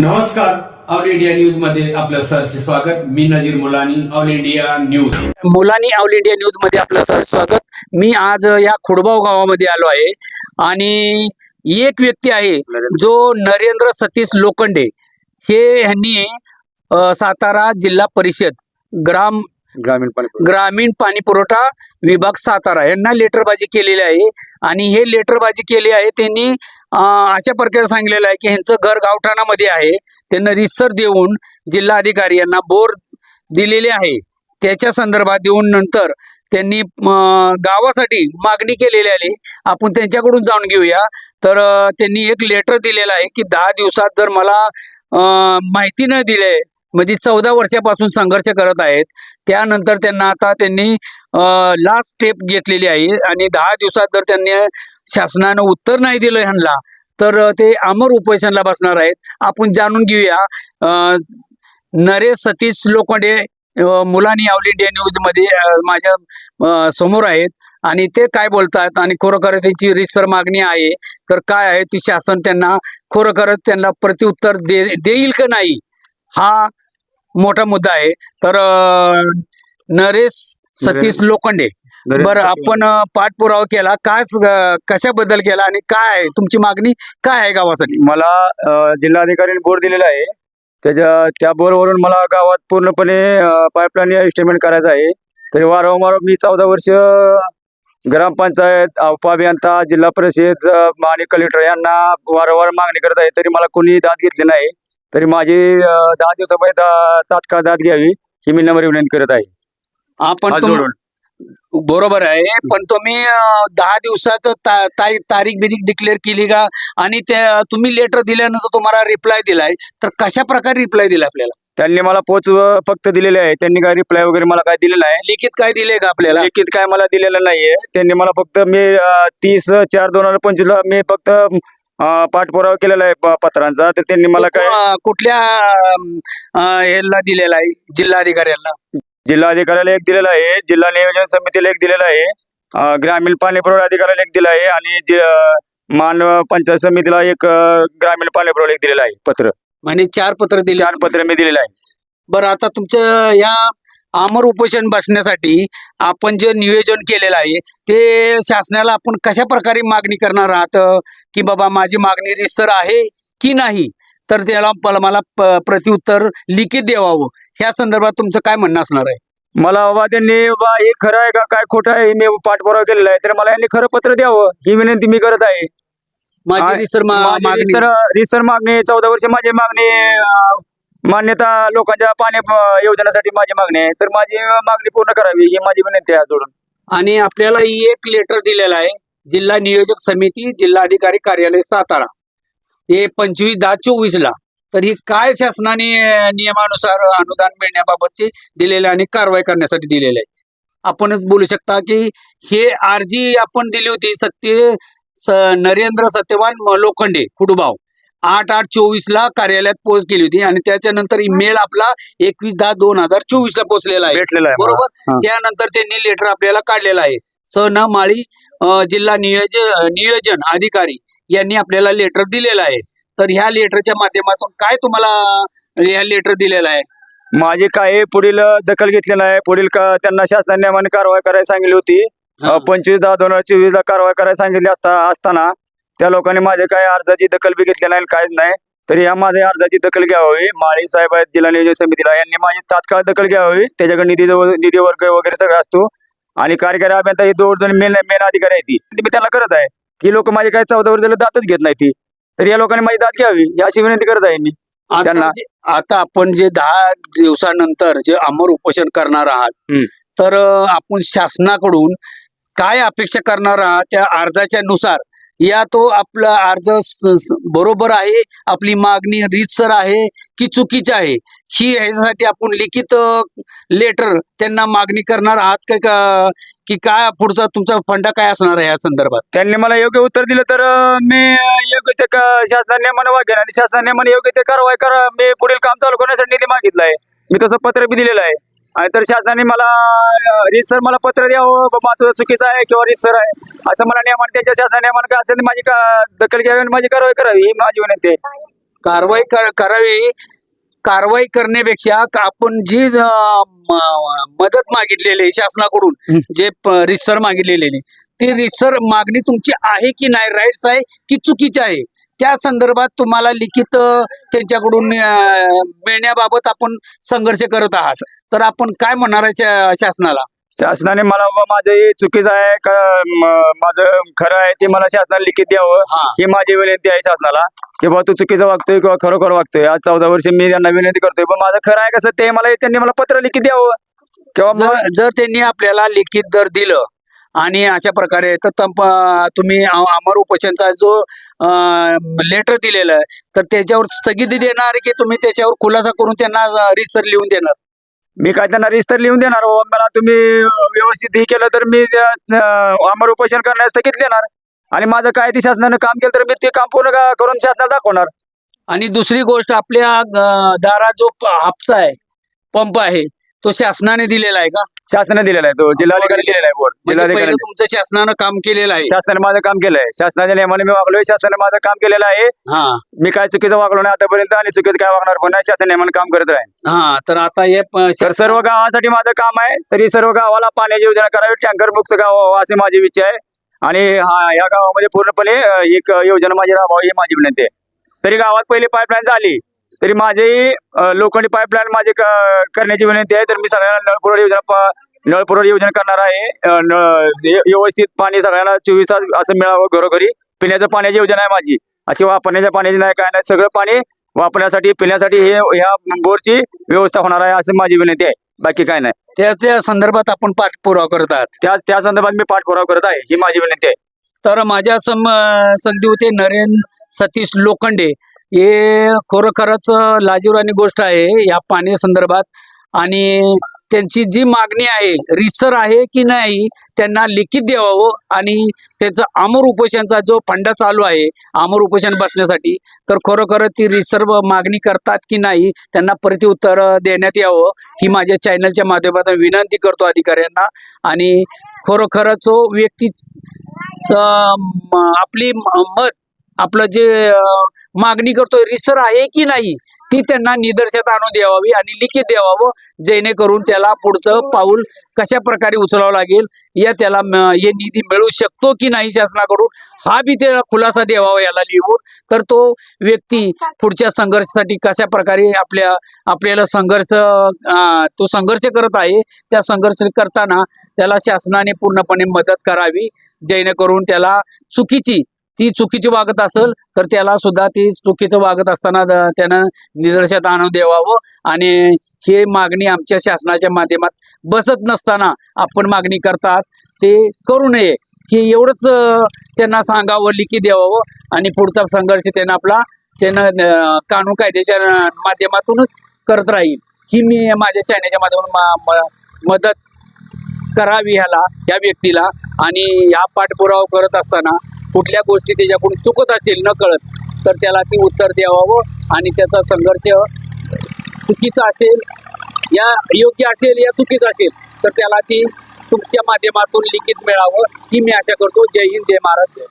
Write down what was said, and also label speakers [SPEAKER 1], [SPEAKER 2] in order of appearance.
[SPEAKER 1] नमस्कार all India न्यूजमध्ये आपलं सहर्ष स्वागत. मी Nazir Mulani all India news.
[SPEAKER 2] Mulani all India न्यूजमध्ये आपलं सर स्वागत. मी आज या खुडबाव गावामध्ये आलो आहे आणि एक व्यक्ती आहे जो नरेंद्र सतीश लोखंडे हे ह्यांनी अ, सातारा जिल्हा परिषद ग्राम
[SPEAKER 3] ग्रामीण पाणी
[SPEAKER 2] ग्रामीण पाणी पुरवठा विभाग सातारा यांना लेटरबाजी केलेली आहे. आणि हे लेटरबाजी केली आहे त्यांनी अशा प्रकारे सांगलेलं आहे की ह्यांचं घर गावठाणामध्ये आहे. त्यांना रिसर देऊन जिल्हाधिकारी यांना बोर दिलेले आहे. त्याच्या संदर्भात देऊन नंतर त्यांनी गावासाठी मागणी केलेली आहे. आपण त्यांच्याकडून जाऊन घेऊया. तर त्यांनी एक लेटर दिलेलं आहे की दहा दिवसात जर मला माहिती न दिले म्हणजे चौदा वर्षापासून संघर्ष करत आहेत. त्यानंतर त्यांना आता त्यांनी लास्ट स्टेप घेतलेली आहे. आणि दहा दिवसात जर त्यांनी शासनानं उत्तर नाही दिलं ह्यांना तर ते अमर उपोषणला बसणार आहेत. आपण जाणून घेऊया अ, नरेश सतीश लोखंडे मुलांनी ऑल इंडिया न्यूजमध्ये माझ्यासमोर आहेत. आणि ते काय बोलतात आणि खरोखर त्यांची रितसर मागणी आहे तर काय आहे ती शासन त्यांना खरोखरच त्यांना प्रत्युत्तर दे देईल का नाही हा मोठा मुद्दा आहे. तर नरेश सतीश लोखंडे. बरं आपण पाठपुरावा केला. काय कशाबद्दल केला आणि काय आहे? तुमची मागणी काय आहे गावासाठी?
[SPEAKER 3] मला जिल्हाधिकाऱ्यांनी बोर दिलेला आहे. त्याच्या त्या बोरवरून मला गावात पूर्णपणे पाईपलाईन एस्टिमेट करायचं आहे. तरी वारंवार मी चौदा वर्ष ग्रामपंचायत उपअभियंता जिल्हा परिषद आणि कलेक्टर यांना वारंवार मागणी करत आहे. तरी मला कोणी दाद घेतली नाही. तरी माझी दहा दिवसामध्ये तात्काळ दाद घ्यावी ही मी नम्र विनंती करत आहे.
[SPEAKER 2] आपण. बरोबर आहे. पण तुम्ही दहा दिवसाचं ता- तारीख तारीख बिरीख डिक्लेअर केली का? आणि त्या तुम्ही लेटर दिल्यानंतर तुम्हाला रिप्लाय दिलाय. तर कशा प्रकारे रिप्लाय दिला आपल्याला?
[SPEAKER 3] त्यांनी मला पोच फक्त दिलेले आहे. त्यांनी काय रिप्लाय वगैरे मला काय दिलेलं नाही.
[SPEAKER 2] लिखित काय दिले का आपल्याला?
[SPEAKER 3] लिखित काय मला दिलेलं नाहीये. त्यांनी मला फक्त मी तीस चार दोन हजार पंचवीसला मी फक्त पाठपुरावा केलेला आहे पत्रांचा. तर त्यांनी मला काय
[SPEAKER 2] कुठल्या दिलेला आहे? जिल्हाधिकाऱ्यांना?
[SPEAKER 3] जिल्हाधिकाऱ्याला एक दिलेला आहे. जिल्हा नियोजन समितीला एक दिलेला आहे. ग्रामीण पाणी पुरवठा अधिकाऱ्याला एक दिला आहे आणि मान पंचायत समितीला एक ग्रामीण पाणी पुरवठा एक दिलेला आहे. पत्र.
[SPEAKER 2] म्हणजे चार पत्र दिले.
[SPEAKER 3] चार पत्र मी दिलेलं आहे.
[SPEAKER 2] बरं आता तुमचं या अमर उपोषण बसण्यासाठी आपण जे नियोजन केलेलं आहे ते शासनाला आपण कशा प्रकारे मागणी करणार आहात? की बाबा माझी मागणी रिसर आहे की नाही? तर त्याला मला प्रत्युत्तर लिखित द्यावावं ह्या संदर्भात तुमचं काय म्हणणं असणार आहे?
[SPEAKER 3] मला बाबा त्यांनी बा हे खरं आहे का? काय खोटं आहे? हे मी पाठपुरावा केलेला आहे. तर मला यांनी खरं पत्र द्यावं. ही विनंती मी करत आहे.
[SPEAKER 2] माझी. रिसर
[SPEAKER 3] रिसर मागणी चौदा वर्ष माझी मागणी मान्यता लोकांच्या पाणी योजनेसाठी माझी मागणी आहे. तर माझी मागणी पूर्ण करावी ही माझी विनंती आहे जोडून
[SPEAKER 2] आणि आपल्याला एक लेटर दिलेला आहे. जिल्हा नियोजक समिती जिल्हाधिकारी कार्यालय सातारा. हे पंचवीस दहा चोवीस ला. तर ही काय शासनाने नियमानुसार अनुदान मिळण्याबाबतचे दिलेले आणि कारवाई करण्यासाठी दिलेले आहे. आपणच बोलू शकता की हे अर्जी आपण दिली होती सत्य नरेंद्र सत्यवान लोखंडे कुडुबाव. आठ आठ चोवीस ला कार्यालयात पोच केली होती आणि त्याच्यानंतर ईमेल आपला एकवीस दहा दोन हजार चोवीस ला पोहोचलेला आहे.
[SPEAKER 3] भेटलेला आहे. मला.
[SPEAKER 2] बरोबर. त्यानंतर त्यांनी लेटर आपल्याला काढलेलं आहे. स न माळी जिल्हा नियोजन नियोजन अधिकारी. यांनी आपल्याला लेटर दिलेलं आहे. तर ह्या लेटरच्या माध्यमातून काय तुम्हाला ह्या लेटर दिलेलं आहे?
[SPEAKER 3] माझी काय पुढील दखल घेतली नाही. पुढील का- त्यांना शासनाने नियमाने कारवाई करायला सांगितली होती. पंचवीस दहा दोन हजार चोवीस ला कारवाई करायला सांगितली असता असताना त्या लोकांनी माझ्या काय अर्जाची दखल बी घेतली नाही काहीच नाही. तरी या माझ्या अर्जाची दखल घ्यावी. माळी साहेब आहेत जिल्हा नियोजन समितीला. यांनी माझी तात्काळ दखल घ्यावी. त्याच्याकडे निधी निधी वर्ग वगैरे सगळं असतो. आणि कार्यकारी अभियंता हे दोन दोन मेन मेन अधिकारी आहेत ती. ती मी त्यांना करत आहे. की लोक माझे काही चौदा वर्ष झालं दातच घेत नाही ती. तर या लोकांनी माझी दात घ्यावी ही अशी विनंती करत आहे मी. त्यांना-
[SPEAKER 2] आता आपण जे दहा दिवसानंतर जे अमर उपोषण करणार आहात. तर आपण शासनाकडून काय अपेक्षा करणार आहात त्या अर्जाच्या नुसार? या तो आपला अर्ज बरोबर आहे आपली मागणी रीतसर आहे की चुकीची आहे? ही ह्याच्यासाठी आपण लिखित लेटर त्यांना मागणी करणार आहात का- का की काय पुढचा तुमचा फंडा काय असणार आहे या संदर्भात?
[SPEAKER 3] त्यांनी मला योग्य उत्तर दिलं तर मी योग्य ते क- शासनाने नियमानं वागेन आणि शासनाने मला योग्य ते कारवाई करा. मी पुढील काम चालू करण्यासाठी निधी मागितलाय मी तसं पत्र बी दिलेलं आहे. आणि तर शासनाने मला सर मला पत्र द्यावं बाबा तुझं चुकीचं आहे किंवा सर आहे असं मला नियमान त्यांच्या शासना नियमान काय असेल माझी का दखल घ्यावी आणि माझी कारवाई करावी ही माझी विनंती आहे.
[SPEAKER 2] कारवाई कर- करावी कारवाई करण्यापेक्षा आपण जी मदत मागितलेली आहे शासनाकडून. जे रितसर मागितलेली ती रितसर मागणी तुमची आहे की नाही राईट्स आहे की चुकीची आहे? त्या संदर्भात तुम्हाला लिखित त्यांच्याकडून मिळण्याबाबत आपण संघर्ष करत आहात. तर आपण काय म्हणणार आहे शासनाला?
[SPEAKER 3] शासनाने मला बाबा माझं हे चुकीचं आहे का म- माझं खरं आहे ते मला शासनाने लिखित द्यावं.
[SPEAKER 2] हा.
[SPEAKER 3] ही माझी विनंती आहे शासनाला. की बाबा तू चुकीचं वागतोय किंवा खरोखर वागतोय. आज चौदा वर्ष मी त्यांना विनंती करतोय पण माझं खरं आहे कसं ते मला त्यांनी मला पत्र लिखित द्यावं. किंवा मग
[SPEAKER 2] जर जर त्यांनी आपल्याला लिखित दर दिलं आणि अशा प्रकारे तर तंप तुम्ही अ- अमर उपोषणचा जो लेटर दिलेलं आहे तर त्याच्यावर स्थगिती देणार की तुम्ही त्याच्यावर खुलासा करून त्यांना रिसर लिहून देणार?
[SPEAKER 3] मी काय त्यांना रिस्तर लिहून देणार? बाबा मला तुम्ही व्यवस्थित हे केलं तर मी त्या, उपोषण करण्यास स्थगित देणार. आणि माझं काय ते शासनानं काम केलं तर मी ते काम पूर्ण करून शासनाला दाखवणार.
[SPEAKER 2] आणि दुसरी गोष्ट आपल्या दारा दारात जो हापचा आहे पंप आहे तो शासनाने दिलेला आहे का?
[SPEAKER 3] शासनाने दिलेला आहे तो जिल्हाधिकारी दिलेला आहे बोर्ड
[SPEAKER 2] म्हणजे
[SPEAKER 3] जिल्हाधिकारी
[SPEAKER 2] तुमचं शासनानं काम केलेलं आहे.
[SPEAKER 3] शासनाने माझं काम केलंय शासनाच्या नियमाने मी वागलोय शासनाने माझं काम केलेलं आहे.
[SPEAKER 2] हा.
[SPEAKER 3] मी काय चुकीचं वागलो नाही आतापर्यंत आणि चुकीचं काय वागणार पण नाही शासन नियमाने काम करत राहील
[SPEAKER 2] हा तर आता हे प-
[SPEAKER 3] तर सर्व गावासाठी माझं काम आहे तरी सर्व गावाला पाण्याची योजना करावी टँकर मुक्त गाव व्हावं अशी माझी इच्छा आहे. आणि हा या गावामध्ये पूर्णपणे अं, एक योजना माझी राबवावी ही माझी विनंती आहे. तरी गावात पहिली पाईपलाईन झाली. तरी माझी अं, लोखंडी पाईपलाईन माझी करण्याची विनंती आहे. तर मी सगळ्यांना नळपुरवठा योजना नळपुरवठा योजना करणार आहे. व्यवस्थित पाणी सगळ्यांना चोवीस तास असं मिळावं घरोघरी. पिण्याच्या पाण्याची योजना आहे माझी. अशी वापरण्याच्या पाण्याची नाही काय नाही सगळं पाणी वापरण्यासाठी पिण्यासाठी हे ह्या बोरची व्यवस्था होणार आहे असं माझी विनंती आहे. बाकी काय नाही.
[SPEAKER 2] त्या त्या संदर्भात आपण पाठपुरावा करत आहात.
[SPEAKER 3] त्या त्या संदर्भात मी पाठपुरावा करत आहे ही माझी विनंती आहे.
[SPEAKER 2] तर माझ्या सम संधी होते नरेंद्र सतीश लोखंडे. हे खरोखरच लाजीवानी गोष्ट आहे या पाणी संदर्भात. आणि त्यांची जी मागणी आहे रिसर आहे की नाही त्यांना लिखित द्यावं आणि त्याचा अमर उपोषणचा जो फंडा चालू आहे अमर उपोषण बसण्यासाठी तर खरोखर ती रिसर मागणी करतात की नाही त्यांना प्रतिउत्तर देण्यात यावं ही माझ्या चॅनलच्या माध्यमातून विनंती करतो अधिकाऱ्यांना. आणि खरोखर तो व्यक्ती आपली मत आपलं जे मागणी करतोय रिसर आहे की नाही ती त्यांना निदर्शनात आणून द्यावावी आणि लिखित द्यावावं जेणेकरून त्याला पुढचं पाऊल कशा प्रकारे उचलावं लागेल या त्याला हे निधी मिळू शकतो की नाही शासनाकडून हा बी त्याला खुलासा द्यावा याला लिहून तर तो व्यक्ती पुढच्या संघर्षासाठी कशा प्रकारे आपल्या आपल्याला संघर्ष तो संघर्ष करत आहे त्या संघर्ष करताना त्याला शासनाने पूर्णपणे मदत करावी जेणेकरून त्याला चुकीची ती चुकीची वागत असेल तर त्याला सुद्धा ती चुकीचं वागत असताना त्यानं निदर्शनात आणून द्यावावं आणि हे मागणी आमच्या शासनाच्या माध्यमात बसत नसताना आपण मागणी करतात ते करू नये. हे एवढंच त्यांना सांगावं लिखी द्यावावं आणि पुढचा संघर्ष त्यांना आपला त्यानं कानून कायद्याच्या माध्यमातूनच करत राहील. ही मी माझ्या चॅनलच्या माध्यमातून मा- मदत करावी ह्याला या व्यक्तीला आणि ह्या पाठपुरावा करत असताना कुठल्या गोष्टी त्याच्याकडून चुकत असेल न कळत तर त्याला ती उत्तर द्यावावं आणि त्याचा संघर्ष चुकीचा असेल या योग्य असेल या चुकीचं असेल तर त्याला ती तुमच्या माध्यमातून लिखित मिळावं ही मी आशा करतो. जय हिंद जय महाराज